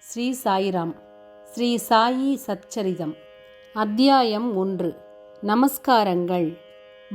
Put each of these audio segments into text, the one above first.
ஸ்ரீ சாயிராம் ஸ்ரீ சாயி சச்சரிதம். அத்தியாயம் ஒன்று. நமஸ்காரங்கள்.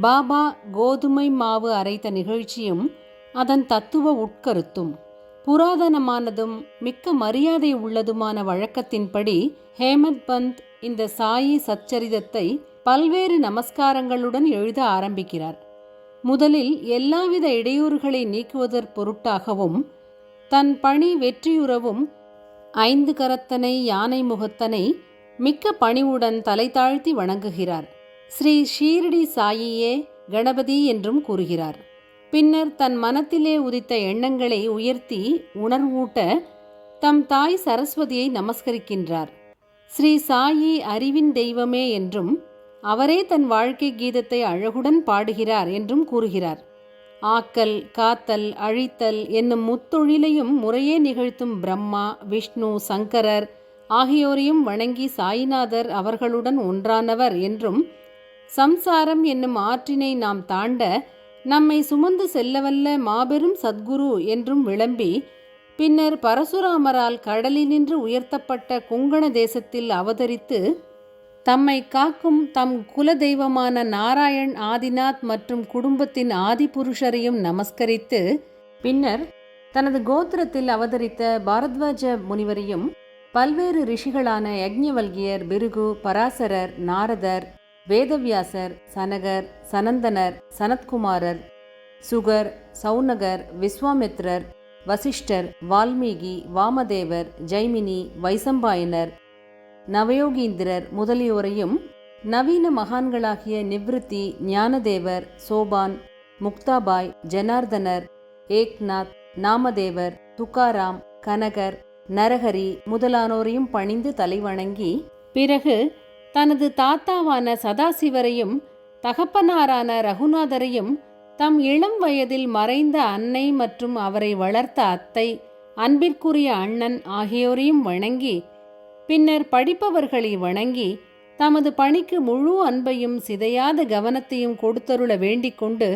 பாபா கோதுமை மாவு அரைத்த நிகழ்ச்சியும் அதன் தத்துவ உட்கருத்தும் புராதனமானதும் மிக்க மரியாதை உள்ளதுமான வழக்கத்தின்படி ஹேமத் பந்த் இந்த சாயி சச்சரிதத்தை பல்வேறு நமஸ்காரங்களுடன் எழுத ஆரம்பிக்கிறார். முதலில் எல்லாவித இடையூறுகளை நீக்குவதற் பொருட்டாகவும் தன் பணி வெற்றியுறவும் ஐந்து கரத்தனை யானை முகத்தனை மிக்க பணிவுடன் தலை தாழ்த்தி வணங்குகிறார். ஸ்ரீ ஷீரடி சாயியே கணபதி என்றும் கூறுகிறார். பின்னர் தன் மனத்திலே உதித்த எண்ணங்களை உயர்த்தி உணர்வூட்ட தம் தாய் சரஸ்வதியை நமஸ்கரிக்கின்றார். ஸ்ரீ சாயி அறிவின் தெய்வமே என்றும் அவரே தன் வாழ்க்கை கீதத்தை அழகுடன் பாடுகிறார் என்றும் கூறுகிறார். ஆக்கல் காத்தல் அழித்தல் என்னும் முத்தொழிலையும் முறையே நிகழ்த்தும் பிரம்மா விஷ்ணு சங்கரர் ஆகியோரையும் வணங்கி சாயிநாதர் அவர்களுடன் ஒன்றானவர் என்றும் சம்சாரம் என்னும் ஆற்றினை நாம் தாண்ட நம்மை சுமந்து செல்லவல்ல மாபெரும் சத்குரு என்றும் விளம்பி பின்னர் பரசுராமரால் கடலினின்று உயர்த்தப்பட்ட குங்கண தேசத்தில் அவதரித்து தம்மை காக்கும் தம் குலதெய்வமான நாராயண் ஆதிநாத் மற்றும் குடும்பத்தின் ஆதிபுருஷரையும் நமஸ்கரித்து பின்னர் தனது கோத்திரத்தில் அவதரித்த பாரத்வாஜ முனிவரையும் பல்வேறு ரிஷிகளான யக்ஞவல்கியர் பிருகு பராசரர் நாரதர் வேதவியாசர் சனகர் சனந்தனர் சனத்குமாரர் சுகர் சௌனகர் விஸ்வாமித்ரர் வசிஷ்டர் வால்மீகி வாமதேவர் ஜைமினி வைசம்பாயனர் நவயோகீந்திரர் முதலியோரையும் நவீன மகான்களாகிய நிவ்ருத்தி ஞானதேவர் சோபான் முக்தாபாய் ஜனார்தனர் ஏக்நாத் நாமதேவர் துக்காராம் கனகர் நரஹரி முதலானோரையும் பணிந்து தலைவணங்கி பிறகு தனது தாத்தாவான சதாசிவரையும் தகப்பனாரான ரகுநாதரையும் தம் இளம் வயதில் மறைந்த அன்னை மற்றும் அவரை வளர்த்த அத்தை அன்பிற்குரிய அண்ணன் ஆகியோரையும் வணங்கி பின்னர் படிப்பவர்களை வணங்கி தமது பணிக்கு முழு அன்பையும் சிதையாத கவனத்தையும் கொடுத்தருள வேண்டிக் கொண்டு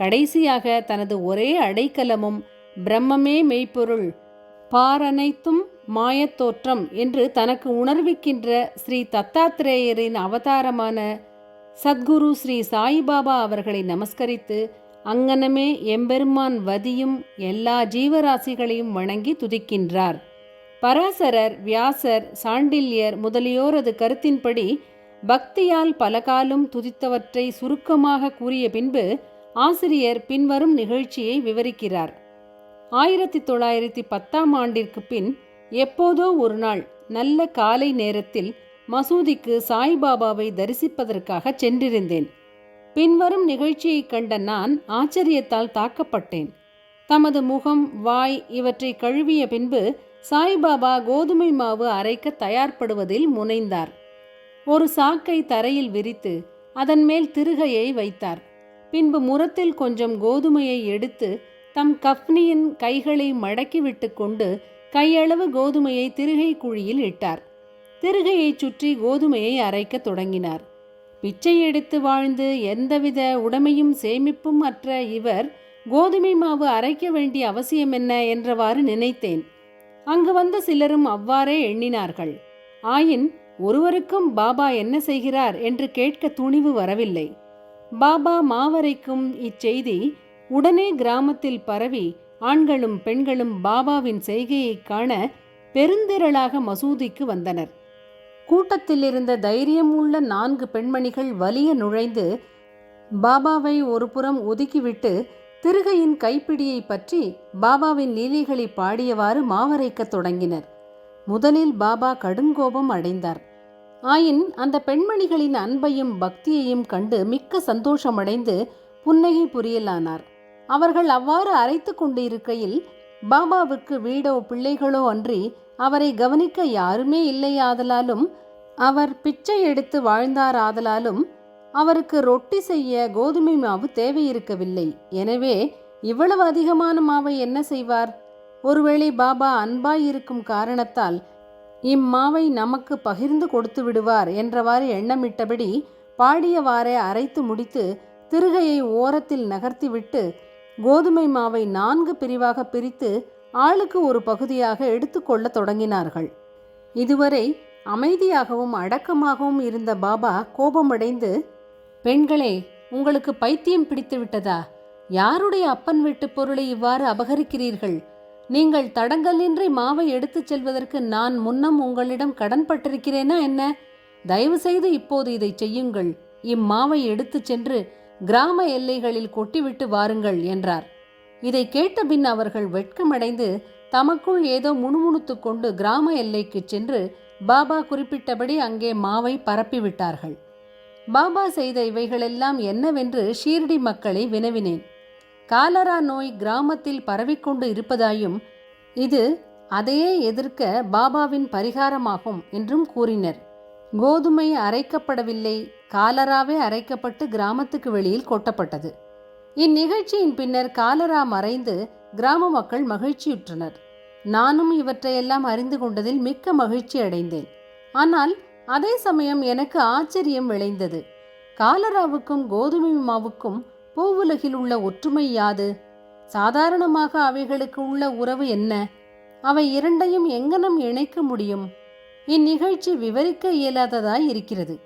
கடைசியாக தனது ஒரே அடைக்கலமும் பிரம்மமே மெய்ப்பொருள் பாரனைத்தும் மாயத்தோற்றம் என்று தனக்கு உணர்விக்கின்ற ஸ்ரீ தத்தாத்திரேயரின் அவதாரமான சத்குரு ஸ்ரீ சாய்பாபா அவர்களை நமஸ்கரித்து அங்கனமே எம்பெருமான் வதியும் எல்லா ஜீவராசிகளையும் வணங்கி துதிக்கின்றார். பராசரர் வியாசர் சாண்டில்யர் முதலியோரது கருத்தின்படி பக்தியால் பலகாலும் துதித்தவற்றை சுருக்கமாக கூறிய பின்பு ஆசிரியர் பின்வரும் நிகழ்ச்சியை விவரிக்கிறார். ஆயிரத்தி தொள்ளாயிரத்தி பத்தாம் ஆண்டிற்கு பின் எப்போதோ ஒரு நாள் நல்ல காலை நேரத்தில் மசூதிக்கு சாய்பாபாவை தரிசிப்பதற்காக சென்றிருந்தேன். பின்வரும் நிகழ்ச்சியை கண்ட நான் ஆச்சரியத்தால் தாக்கப்பட்டேன். தமது முகம் வாய் இவற்றை கழுவிய பின்பு சாய்பாபா கோதுமை மாவு அரைக்க தயார்படுவதில் முனைந்தார். ஒரு சாக்கை தரையில் விரித்து அதன் மேல் திருகையை வைத்தார். பின்பு முரத்தில் கொஞ்சம் கோதுமையை எடுத்து தம் கஃப்னியின் கைகளை மடக்கிவிட்டு கொண்டு கையளவு கோதுமையை திருகை குழியில் இட்டார். திருகையை சுற்றி கோதுமையை அரைக்க தொடங்கினார். பிச்சை எடுத்து வாழ்ந்து எந்தவித உடமையும் சேமிப்பும் அற்ற இவர் கோதுமை மாவு அரைக்க வேண்டிய அவசியம் என்ன என்றவாறு நினைத்தேன். அங்கு வந்த சிலரும் அவ்வாறே எண்ணினார்கள். ஆயின் ஒருவருக்கும் பாபா என்ன செய்கிறார் என்று கேட்க துணிவு வரவில்லை. பாபா மாவரைக்கும் இச்செய்தி உடனே கிராமத்தில் பரவி ஆண்களும் பெண்களும் பாபாவின் செய்கையை காண பெருந்திரளாக மசூதிக்கு வந்தனர். கூட்டத்தில் இருந்த தைரியம் உள்ள நான்கு பெண்மணிகள் வலிய நுழைந்து பாபாவை ஒரு புறம் ஒதுக்கிவிட்டு திருகையின் கைப்பிடியை பற்றி பாபாவின் லீலைகளை பாடியவாறு மாவரைக்கத் தொடங்கினர். முதலில் பாபா கடுங்கோபம் அடைந்தார். ஆயின் அந்த பெண்மணிகளின் அன்பையும் பக்தியையும் கண்டு மிக்க சந்தோஷமடைந்து புன்னகை புரியலானார். அவர்கள் அவ்வாறு அரைத்து கொண்டிருக்கையில் பாபாவுக்கு வீடோ பிள்ளைகளோ அன்றி அவரை கவனிக்க யாருமே இல்லையாதலாலும் அவர் பிச்சை எடுத்து வாழ்ந்தாராதலாலும் அவருக்கு ரொட்டி செய்ய கோதுமை மாவு தேவையிருக்கவில்லை. எனவே இவ்வளவு அதிகமான மாவை என்ன செய்வார்? ஒருவேளை பாபா அன்பாய் இருக்கும் காரணத்தால் இம்மாவை நமக்கு பகிர்ந்து கொடுத்து விடுவார் என்றவாறு எண்ணமிட்டபடி பாடியவாறே அரைத்து முடித்து திருகையை ஓரத்தில் நகர்த்திவிட்டு கோதுமை மாவை நான்கு பிரிவாக பிரித்து ஆளுக்கு ஒரு பகுதியாக எடுத்துக்கொள்ளத் தொடங்கினார்கள். இதுவரை அமைதியாகவும் அடக்கமாகவும் இருந்த பாபா கோபமடைந்து பெண்களே உங்களுக்கு பைத்தியம் பிடித்து விட்டதா யாருடைய அப்பன் வீட்டு பொருளை இவ்வாறு அபகரிக்கிறீர்கள்? நீங்கள் தடங்கலின்றி மாவை எடுத்துச் செல்வதற்கு நான் முன்னம் உங்களிடம் கடன்பட்டிருக்கிறேனா என்ன? தயவு செய்து இப்போது இதை செய்யுங்கள். இம்மாவை எடுத்துச் சென்று கிராம எல்லைகளில் கொட்டிவிட்டு வாருங்கள் என்றார். இதை கேட்டபின் அவர்கள் வெட்கமடைந்து தமக்குள் ஏதோ முணுமுணுத்துக் கொண்டு கிராம எல்லைக்குச் சென்று பாபா குறிப்பிட்டபடி அங்கே மாவை பரப்பிவிட்டார்கள். பாபா செய்த இவைகளெல்லாம் என்னவென்று ஷீர்டி மக்களை வினவினேன். காலரா நோய் கிராமத்தில் பரவிக்கொண்டு இருப்பதாயும் இது அதையே எதிர்க்க பாபாவின் பரிகாரமாகும் என்றும் கூறினர். கோதுமை அரைக்கப்படவில்லை காலராவே அரைக்கப்பட்டு கிராமத்துக்கு வெளியில் கொட்டப்பட்டது. இந்நிகழ்ச்சியின் பின்னர் காலரா மறைந்து கிராம மக்கள் மகிழ்ச்சியுற்றனர். நானும் இவற்றையெல்லாம் அறிந்து கொண்டதில் மிக்க மகிழ்ச்சி அடைந்தேன் ஆனால் அதே சமயம் எனக்கு ஆச்சரியம் விளைந்தது. காலராவுக்கும் கோதுமை மாவுக்கும் பூவுலகில் உள்ள ஒற்றுமை யாது? சாதாரணமாக அவைகளுக்கு உள்ள உறவு என்ன? அவை இரண்டையும் எங்கனம் இணைக்க முடியும்? இந்நிகழ்ச்சி விவரிக்க இயலாததாய் இருக்கிறது.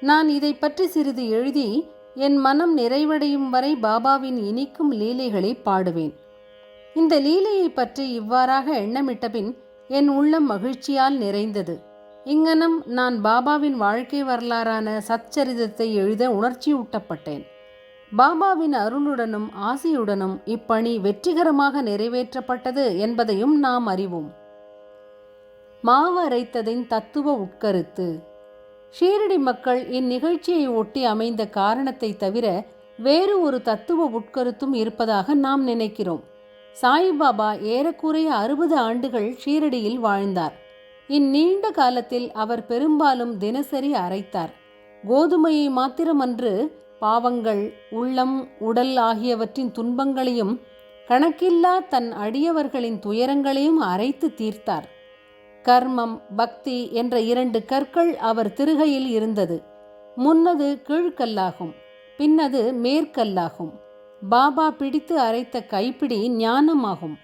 நான் இதை பற்றி சிறிது எழுதி என் மனம் நிறைவடையும் வரை பாபாவின் இனிக்கும் லீலைகளை பாடுவேன். இந்த லீலையை பற்றி இவ்வாறாக எண்ணமிட்டபின் என் உள்ளம் மகிழ்ச்சியால் நிறைந்தது. இங்கனம் நான் பாபாவின் வாழ்க்கை வரலாறான சச்சரிதத்தை எழுத உணர்ச்சியூட்டப்பட்டேன். பாபாவின் அருளுடனும் ஆசியுடனும் இப்பணி வெற்றிகரமாக நிறைவேற்றப்பட்டது என்பதையும் நாம் அறிவோம். மாவு அரைத்ததின் தத்துவ உட்கருத்து. ஷீரடி மக்கள் இந்நிகழ்ச்சியை ஒட்டி அமைந்த காரணத்தை தவிர வேறு ஒரு தத்துவ உட்கருத்தும் இருப்பதாக நாம் நினைக்கிறோம். சாய்பாபா ஏறக்குறைய அறுபது ஆண்டுகள் ஷீரடியில் வாழ்ந்தார். இந்நீண்ட காலத்தில் அவர் பெரும்பாலும் தினசரி அரைத்தார். கோதுமையை மாத்திரமன்று பாவங்கள் உள்ளம் உடல் ஆகியவற்றின் துன்பங்களையும் கணக்கில்லா தன் அடியவர்களின் துயரங்களையும் அரைத்து தீர்த்தார். கர்மம் பக்தி என்ற இரண்டு கற்கள் அவர் திருகையில் இருந்தது. முன்னது கீழ்கல்லாகும் பின்னது மேற்கல்லாகும். பாபா பிடித்து அரைத்த கைப்பிடி ஞானமாகும்.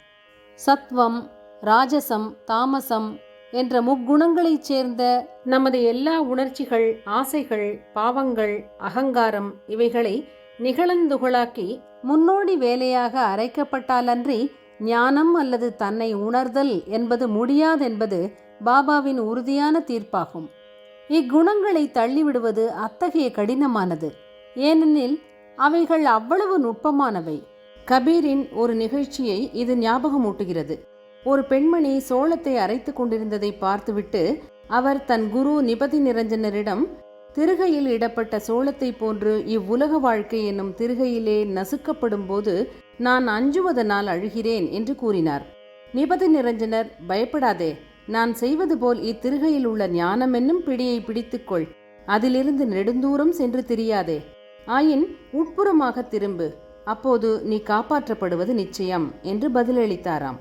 சத்வம் ராஜசம் தாமசம் என்ற முக்குணங்களைச் சேர்ந்த நமது எல்லா உணர்ச்சிகள் ஆசைகள் பாவங்கள் அகங்காரம் இவைகளை நிகழந்துகளாக்கி முன்னோடி வேலையாக அரைக்கப்பட்டாலன்றி ஞானம் அல்லது தன்னை உணர்தல் என்பது முடியாதென்பது பாபாவின் உறுதியான தீர்ப்பாகும். இக்குணங்களை தள்ளிவிடுவது அத்தகைய கடினமானது. ஏனெனில் அவைகள் அவ்வளவு நுட்பமானவை. கபீரின் ஒரு நிகழ்ச்சியை இது ஞாபகமூட்டுகிறது. ஒரு பெண்மணி சோளத்தை அரைத்து கொண்டிருந்ததை பார்த்துவிட்டு அவர் தன் குரு நிபதி நிரஞ்சனரிடம் திருகையில் இடப்பட்ட சோளத்தை போன்று இவ்வுலக வாழ்க்கை என்னும் திருகையிலே நசுக்கப்படும் போது நான் அஞ்சுவதனால் அழுகிறேன் என்று கூறினார். நிபதி நிரஞ்சனர் பயப்படாதே. நான் செய்வது போல் இத்திருகையில் உள்ள ஞானம் என்னும் பிடியை பிடித்துக்கொள் அதிலிருந்து நெடுந்தூரம் சென்று திரியாதே. ஆயின் உட்புறமாக திரும்பு. அப்போது நீ காப்பாற்றப்படுவது நிச்சயம் என்று பதிலளித்தாராம்.